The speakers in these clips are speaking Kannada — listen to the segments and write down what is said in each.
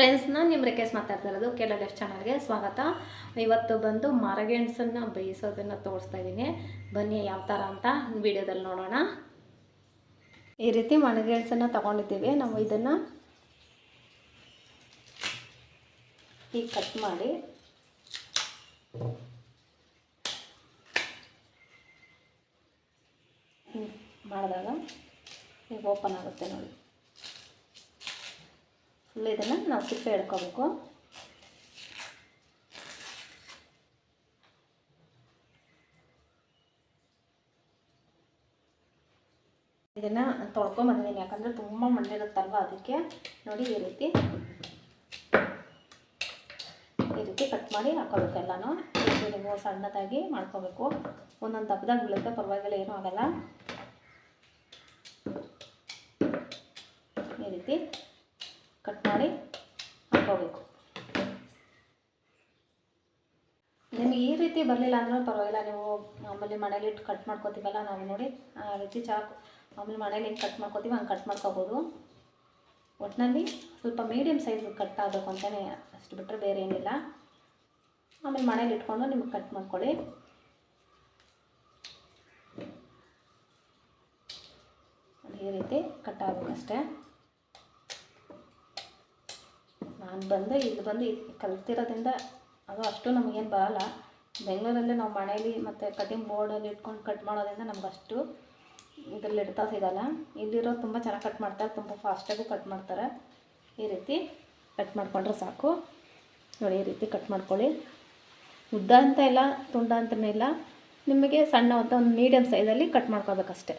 ಫ್ರೆಂಡ್ಸ್ ನಾನು ನಿಮ್ಮ ರಿಕ್ವೆಸ್ಟ್ ಮಾತಾಡ್ತಾ ಇರೋದು ಕೆಲ ಲೆಫ್ಟ್ ಚಾನಲ್ಗೆ ಸ್ವಾಗತ. ಇವತ್ತು ಬಂದು ಮರಗೆಣಸನ್ನು ಬೇಯಿಸೋದನ್ನು ತೋರಿಸ್ತಾ ಇದ್ದೀನಿ. ಬನ್ನಿ ಯಾವ ಥರ ಅಂತ ವಿಡಿಯೋದಲ್ಲಿ ನೋಡೋಣ. ಈ ರೀತಿ ಮರಗೆಣಸನ್ನು ತಗೊಂಡಿದ್ದೀವಿ. ನಾವು ಇದನ್ನು ಈಗ ಕಟ್ ಮಾಡಿ ಮಾಡಿದಾಗ ಈಗ ಓಪನ್ ಆಗುತ್ತೆ ನೋಡಿ. ಫುಲ್ ಇದನ್ನು ನಾವು ಸಿಪ್ಪೆ ಎಳ್ಕೋಬೇಕು ಇದನ್ನು ತೊಳ್ಕೊಂಬಂದಿದ್ದೀನಿ ಯಾಕಂದರೆ ತುಂಬ ಮಣ್ಣಿರುತ್ತಲ್ವ ಅದಕ್ಕೆ. ನೋಡಿ ಈ ರೀತಿ. ಈ ರೀತಿ ಕಟ್ ಮಾಡಿ ಹಾಕೋಬೇಕು ಎಲ್ಲನೂ. ನೀವು ಸಣ್ಣದಾಗಿ ಮಾಡ್ಕೋಬೇಕು. ಒಂದೊಂದು ದಪ್ಪದಾಗ ಬೀಳುತ್ತೆ, ಪರವಾಗಿಲ್ಲ, ಏನೂ ಆಗಲ್ಲ. ಈ ರೀತಿ. ಕಟ್ ಮಾಡಿ ಹಾಕೋಬೇಕು. ನಿಮಗೆ ಈ ರೀತಿ ಬರಲಿಲ್ಲ ಅಂದರೂ ಪರವಾಗಿಲ್ಲ, ನೀವು ಮಾಮೂಲಿ ಮನೇಲಿ ಇಟ್ಟು ಕಟ್ ಮಾಡ್ಕೋತೀವಲ್ಲ ನಾವು ನೋಡಿ, ಆ ರೀತಿ ಚಾಕು ಮಾಮೂಲಿ ಮನೇಲಿ ಹೆಂಗೆ ಕಟ್ ಮಾಡ್ಕೋತೀವಿ, ಹಂಗೆ ಕಟ್ ಮಾಡ್ಕೋಬೋದು. ಒಟ್ಟಿನಲ್ಲಿ ಸ್ವಲ್ಪ ಮೀಡಿಯಮ್ ಸೈಜ್ ಕಟ್ ಆಗಬೇಕು ಅಂತಲೇ ಅಷ್ಟು ಬಿಟ್ಟರೆ ಬೇರೆ ಏನಿಲ್ಲ. ಆಮೇಲೆ ಮನೇಲಿ ಇಟ್ಕೊಂಡು ನಿಮಗೆ ಕಟ್ ಮಾಡ್ಕೊಳ್ಳಿ. ಈ ರೀತಿ ಕಟ್ ಆಗಬೇಕಷ್ಟೇ. ನಾನು ಬಂದು, ಇಲ್ಲಿ ಬಂದು ಕಲ್ತಿರೋದ್ರಿಂದ ಅದು ಅಷ್ಟು ನಮಗೇನು ಬರಲ್ಲ. ಬೆಂಗಳೂರಲ್ಲೇ ನಾವು ಮನೇಲಿ ಮತ್ತು ಕಟಿಂಗ್ ಬೋರ್ಡಲ್ಲಿ ಇಟ್ಕೊಂಡು ಕಟ್ ಮಾಡೋದ್ರಿಂದ ನಮ್ಗೆ ಅಷ್ಟು ಇದರಲ್ಲಿ ಇಡ್ತಾ ಸಿಗಲ್ಲ ಇಲ್ಲಿರೋ ತುಂಬ ಚೆನ್ನಾಗಿ ಕಟ್ ಮಾಡ್ತಾರೆ, ತುಂಬ ಫಾಸ್ಟಾಗೂ ಕಟ್ ಮಾಡ್ತಾರೆ. ಈ ರೀತಿ ಕಟ್ ಮಾಡಿಕೊಂಡ್ರೆ ಸಾಕು. ನೋಡಿ, ಈ ರೀತಿ ಕಟ್ ಮಾಡ್ಕೊಳ್ಳಿ. ಉದ್ದ ಅಂತ ಇಲ್ಲ, ತುಂಡ ಅಂತಲೇ ಇಲ್ಲ. ನಿಮಗೆ ಸಣ್ಣ ಅಂತ ಒಂದು ಮೀಡಿಯಮ್ ಸೈಜಲ್ಲಿ ಕಟ್ ಮಾಡ್ಕೋಬೇಕಷ್ಟೆ.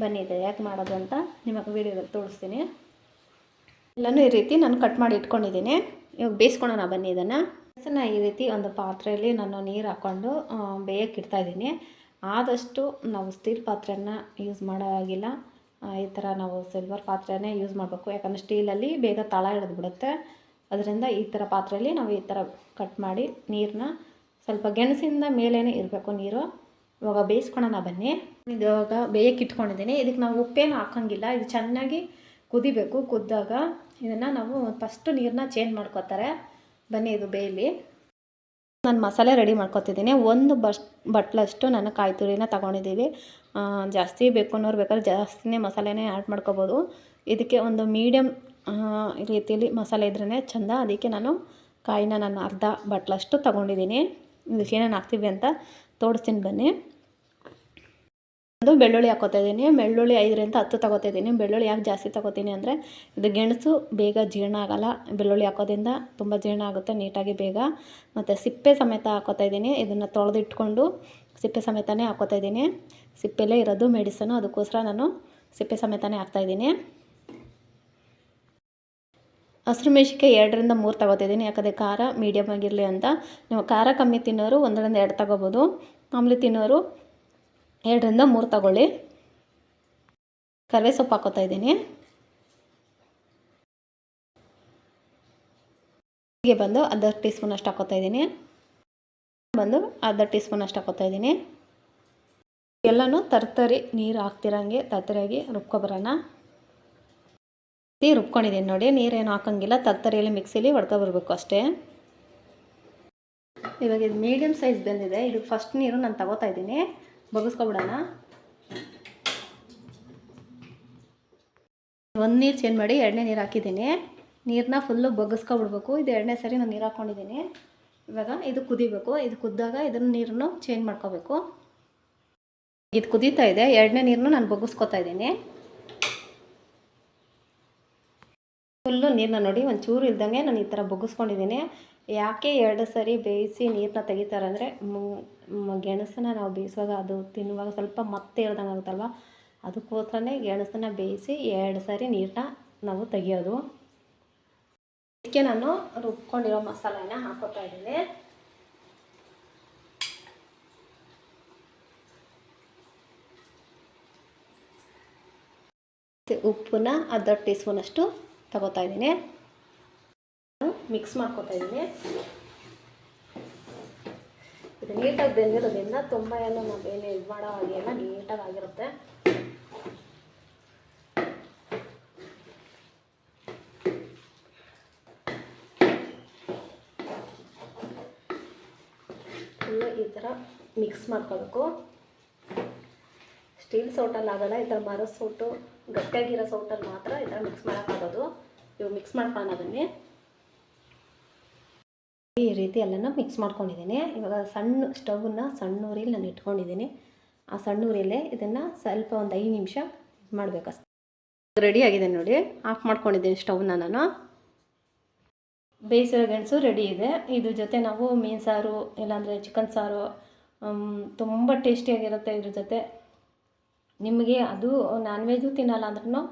ಬನ್ನಿ, ಇದೆ ಯಾಕೆ ಮಾಡೋದು ಅಂತ ನಿಮಗೆ ವೀಡಿಯೋದಲ್ಲಿ ತೋರಿಸ್ತೀನಿ. ಎಲ್ಲನೂ ಈ ರೀತಿ ನಾನು ಕಟ್ ಮಾಡಿ ಇಟ್ಕೊಂಡಿದ್ದೀನಿ. ಇವಾಗ ಬೇಯಿಸ್ಕೊಳೋಣ ಬನ್ನಿ ಇದನ್ನು. ಇದನ್ನು ಈ ರೀತಿ ಒಂದು ಪಾತ್ರೆಯಲ್ಲಿ ನಾನು ನೀರು ಹಾಕ್ಕೊಂಡು ಬೇಯಕ್ಕೆ ಇಡ್ತಾಯಿದ್ದೀನಿ. ಆದಷ್ಟು ನಾವು ಸ್ಟೀಲ್ ಪಾತ್ರೆನ ಯೂಸ್ ಮಾಡೋ ಹಾಗಿಲ್ಲ. ಈ ಥರ ನಾವು ಸಿಲ್ವರ್ ಪಾತ್ರೆನೇ ಯೂಸ್ ಮಾಡಬೇಕು. ಯಾಕಂದರೆ ಸ್ಟೀಲಲ್ಲಿ ಬೇಗ ತಳ ಹಿಡಿದು ಬಿಡುತ್ತೆ ಅದರಿಂದ ಈ ಥರ ಪಾತ್ರೆಯಲ್ಲಿ ನಾವು ಈ ಥರ ಕಟ್ ಮಾಡಿ ನೀರನ್ನ ಸ್ವಲ್ಪ ಗೆಣಸಿಂದ ಮೇಲೇ ಇರಬೇಕು ನೀರು. ಇವಾಗ ಬೇಯಿಸ್ಕೊಳೋಣ ಬನ್ನಿ. ಇದು ಇವಾಗ ಬೇಯಕ್ಕೆ ಇಟ್ಕೊಂಡಿದ್ದೀನಿ. ಇದಕ್ಕೆ ನಾವು ಉಪ್ಪೇನು ಹಾಕೋಂಗಿಲ್ಲ. ಇದು ಚೆನ್ನಾಗಿ ಕುದಿಬೇಕು, ಕುದ್ದಾಗ ಇದನ್ನು ನಾವು ಫಸ್ಟು ನೀರನ್ನ ಚೇಂಜ್ ಮಾಡ್ಕೋತಾರೆ. ಬನ್ನಿ ಇದು ಬೇಯಲಿ ನಾನು ಮಸಾಲೆ ರೆಡಿ ಮಾಡ್ಕೋತಿದ್ದೀನಿ. ಒಂದು ಬಸ್, ಬಟ್ಲಷ್ಟು ನಾನು ಕಾಯಿ ತುರಿನ ತೊಗೊಂಡಿದ್ದೀವಿ. ಜಾಸ್ತಿ ಬೇಕು ಅನ್ನೋರು ಬೇಕಾದ್ರೆ ಜಾಸ್ತಿನೇ ಮಸಾಲೆನೇ ಆ್ಯಡ್ ಮಾಡ್ಕೋಬೋದು. ಇದಕ್ಕೆ ಒಂದು ಮೀಡಿಯಮ್ ರೀತಿಯಲ್ಲಿ ಮಸಾಲೆ ಇದ್ರೇ ಚೆಂದ. ಅದಕ್ಕೆ ನಾನು ಕಾಯಿನ ನಾನು ಅರ್ಧ ಬಟ್ಲಷ್ಟು ತೊಗೊಂಡಿದ್ದೀನಿ. ಇದಕ್ಕೆ ಏನೇನು ಹಾಕ್ತೀವಿ ಅಂತ ತೋರಿಸ್ತೀನಿ ಬನ್ನಿ. ಒಂದು ಬೆಳ್ಳುಳ್ಳಿ ಹಾಕೋತಾ ಇದ್ದೀನಿ. ಬೆಳ್ಳುಳ್ಳಿ ಐದರಿಂದ ಹತ್ತು ತಗೋತಾ ಇದ್ದೀನಿ. ಬೆಳ್ಳುಳ್ಳಿ ಯಾಕೆ ಜಾಸ್ತಿ ತಗೋತೀನಿ ಅಂದರೆ ಇದು ಗೆಣಸು ಬೇಗ ಜೀರ್ಣ ಆಗಲ್ಲ. ಬೆಳ್ಳುಳ್ಳಿ ಹಾಕೋದ್ರಿಂದ ತುಂಬ ಜೀರ್ಣ ಆಗುತ್ತೆ, ನೀಟಾಗಿ ಬೇಗ. ಮತ್ತು ಸಿಪ್ಪೆ ಸಮೇತ ಹಾಕೋತಾ ಇದ್ದೀನಿ. ಇದನ್ನು ತೊಳೆದಿಟ್ಕೊಂಡು ಸಿಪ್ಪೆ ಸಮೇತನೇ ಹಾಕೋತಾ ಇದ್ದೀನಿ. ಸಿಪ್ಪೆಲೇ ಇರೋದು ಮೆಡಿಸನು ಅದಕ್ಕೋಸ್ಕರ ನಾನು ಸಿಪ್ಪೆ ಸಮೇತನೇ ಹಾಕ್ತಾಯಿದ್ದೀನಿ ಹಸಿರು ಮೆಶಿಕೆ ಎರಡರಿಂದ ಮೂರು ತಗೋತಿದ್ದೀನಿ ಯಾಕಂದರೆ ಖಾರ ಮೀಡಿಯಮ್ ಆಗಿರಲಿ ಅಂತ. ನೀವು ಖಾರ ಕಮ್ಮಿ ತಿನ್ನೋರು ಒಂದರಿಂದ ಎರಡು ತಗೋಬೋದು. ಆಮೇಲೆ ತಿನ್ನೋರು ಎರಡರಿಂದ ಮೂರು ತಗೊಳ್ಳಿ. ಕರಿವೆ ಸೊಪ್ಪು ಹಾಕೋತಾ ಇದ್ದೀನಿ. ಹೀಗೆ ಬಂದು ಅರ್ಧ ಟೀ ಸ್ಪೂನ್ ಅಷ್ಟು ಹಾಕೋತಾ ಇದ್ದೀನಿ. ಬಂದು ಅರ್ಧ ಟೀ ಸ್ಪೂನ್ ಅಷ್ಟು ಹಾಕೋತಾ ಇದ್ದೀನಿ. ಎಲ್ಲನೂ ತರ್ತರಿ, ನೀರು ಹಾಕ್ತಿರಂಗೆ, ತರ್ತರಿಯಾಗಿ ರುಬ್ಕೊಬರೋಣ. ರುಬ್ಕೊಂಡಿದ್ದೀನಿ ನೋಡಿ, ನೀರೇನು ಹಾಕೋಂಗಿಲ್ಲ, ತರ್ತರಿಯಲ್ಲಿ ಮಿಕ್ಸಿಲಿ ಹೊಡ್ಕೊಬರ್ಬೇಕು ಅಷ್ಟೇ. ಇವಾಗ ಇದು ಮೀಡಿಯಮ್ ಸೈಜ್ ಬಂದಿದೆ, ಇದು ಫಸ್ಟ್ ನೀರು ನಾನು ತಗೋತಾ ಇದ್ದೀನಿ. ಬಗ್ಗಿಸ್ಕೊಬಿಡೋಣ ಒಂದು ನೀರು ಚೇಂಜ್ ಮಾಡಿ ಎರಡನೇ ನೀರು ಹಾಕಿದ್ದೀನಿ. ನೀರನ್ನ ಫುಲ್ಲು ಬಗ್ಗಿಸ್ಕೊಬಿಡ್ಬೇಕು ಇದು ಎರಡನೇ ಸರಿ ನಾನು ನೀರು ಹಾಕ್ಕೊಂಡಿದ್ದೀನಿ ಇವಾಗ ಇದು ಕುದಿಬೇಕು. ಇದು ಕುದ್ದಾಗ ಇದನ್ನು ನೀರನ್ನು ಚೇಂಜ್ ಮಾಡ್ಕೋಬೇಕು. ಇದು ಕುದೀತಾ ಇದೆ. ಎರಡನೇ ನೀರನ್ನು ನಾನು ಬಗ್ಗಿಸ್ಕೊತಾ ಇದ್ದೀನಿ. ಫುಲ್ಲು ನೀರನ್ನ ನೋಡಿ ಒಂದು ಚೂರು ಇಲ್ದಂಗೆ ನಾನು ಈ ಥರ ಬಗ್ಗಿಸ್ಕೊಂಡಿದ್ದೀನಿ. ಯಾಕೆ ಎರಡು ಸರಿ ಬೇಯಿಸಿ ನೀರನ್ನ ತೆಗಿತಾರೆ ಅಂದರೆ ಗೆಣಸನ್ನ ನಾವು ಬೇಯಿಸುವಾಗ ಅದು ತಿನ್ನುವಾಗ ಸ್ವಲ್ಪ ಮತ್ತೆ ಹೇಳ್ದಂಗೆ ಆಗುತ್ತಲ್ವ? ಅದಕ್ಕೋಸ್ಕರನೇ ಗೆಣಸನ್ನ ಬೇಯಿಸಿ ಎರಡು ಸರಿ ನೀರನ್ನ ನಾವು ತೆಗಿಯೋದು. ಅದಕ್ಕೆ ನಾನು ರುಬ್ಕೊಂಡಿರೋ ಮಸಾಲೆನ ಹಾಕೋತಾ ಇದ್ದೀನಿ. ಉಪ್ಪನ್ನ ಅರ್ಧ ಟೀ ಸ್ಪೂನಷ್ಟು ತಗೋತಾ ಇದ್ದೀನಿ ಮಿಕ್ಸ್ ಮಾಡ್ಕೋತಾ ಇದ್ದೀನಿ ಇದು ನೀಟಾಗಿ ಬೆಂದಿರೋದ್ರಿಂದ ತುಂಬ ಏನು ನಾವೇನು ಇದು ಮಾಡೋ ಹಾಗೆಲ್ಲ ನೀಟಾಗಿ ಆಗಿರುತ್ತೆ ಈ ಥರ ಮಿಕ್ಸ್ ಮಾಡ್ಕೋಬೇಕು. ಸ್ಟೀಲ್ ಸೌಟಲ್ಲಿ ಆಗಲ್ಲ ಈ ಥರ ಮರ ಸೌಟು. ಗಟ್ಟಿಯಾಗಿರೋ ಸೌಟಲ್ಲಿ ಮಾತ್ರ ಈ ಥರ ಮಿಕ್ಸ್ ಮಾಡೋಕ್ಕಾಗೋದು ಇವು ಮಿಕ್ಸ್ ಮಾಡ್ಕೊಳ್ಳೋಣ ಅದನ್ನೇ ಈ ರೀತಿ ಎಲ್ಲನೂ ಮಿಕ್ಸ್ ಮಾಡ್ಕೊಂಡಿದ್ದೀನಿ. ಇವಾಗ ಸಣ್ಣ ಸ್ಟವ್ನ ಸಣ್ಣ ಉರಿಲಿ ನಾನು ಇಟ್ಕೊಂಡಿದ್ದೀನಿ. ಆ ಸಣ್ಣ ಉರಿಯಲ್ಲೇ ಇದನ್ನು ಸ್ವಲ್ಪ ಒಂದು ಐದು ನಿಮಿಷ ಮಾಡಬೇಕಷ್ಟೆ ರೆಡಿ ಆಗಿದೆ ನೋಡಿ. ಆಫ್ ಮಾಡ್ಕೊಂಡಿದ್ದೀನಿ ಸ್ಟವ್ನ ನಾನು. ಬೇಯಿಸಿರೋ ಗೆಣಸು ರೆಡಿ ಇದೆ. ಇದ್ರ ಜೊತೆ ನಾವು ಮೀನು ಸಾರು, ಇಲ್ಲಾಂದರೆ ಚಿಕನ್ ಸಾರು ತುಂಬ ಟೇಸ್ಟಿಯಾಗಿರುತ್ತೆ ಇದ್ರ ಜೊತೆ. ನಿಮಗೆ ಅದು ನಾನ್ ವೆಜ್ಜು ತಿನ್ನಲ್ಲ ಅಂದ್ರೂ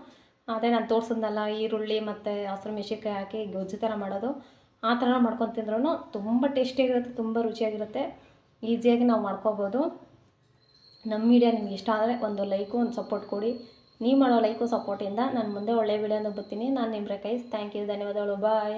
ಅದೇ ನಾನು ತೋರಿಸಿದ್ನಲ್ಲ, ಈರುಳ್ಳಿ ಮತ್ತು ಹಸಿರು ಮೆಣಸಿನ್ಕಾಯಿ ಹಾಕಿ ಗೊಜ್ಜು ಥರ ಮಾಡೋದು, ಆ ಥರ ಮಾಡ್ಕೊಂಡು ತಿಂದ್ರೂ ತುಂಬ ಟೇಸ್ಟಿಯಾಗಿರುತ್ತೆ ತುಂಬ ರುಚಿಯಾಗಿರುತ್ತೆ ಈಸಿಯಾಗಿ ನಾವು ಮಾಡ್ಕೋಬೋದು. ನಮ್ಮ ವಿಡಿಯೋ ನಿಮ್ಗೆ ಇಷ್ಟ ಆದರೆ ಒಂದು ಲೈಕು ಒಂದು ಸಪೋರ್ಟ್ ಕೊಡಿ. ನೀವು ಮಾಡೋ ಲೈಕು ಸಪೋರ್ಟಿಂದ ನಾನು ಮುಂದೆ ಒಳ್ಳೆಯ ವಿಡಿಯೋನ ಬರ್ತೀನಿ ನಾನು ನಿಮ್ಮ ಕೈ ಥ್ಯಾಂಕ್ ಯು ಧನ್ಯವಾದಗಳು ಬಾಯ್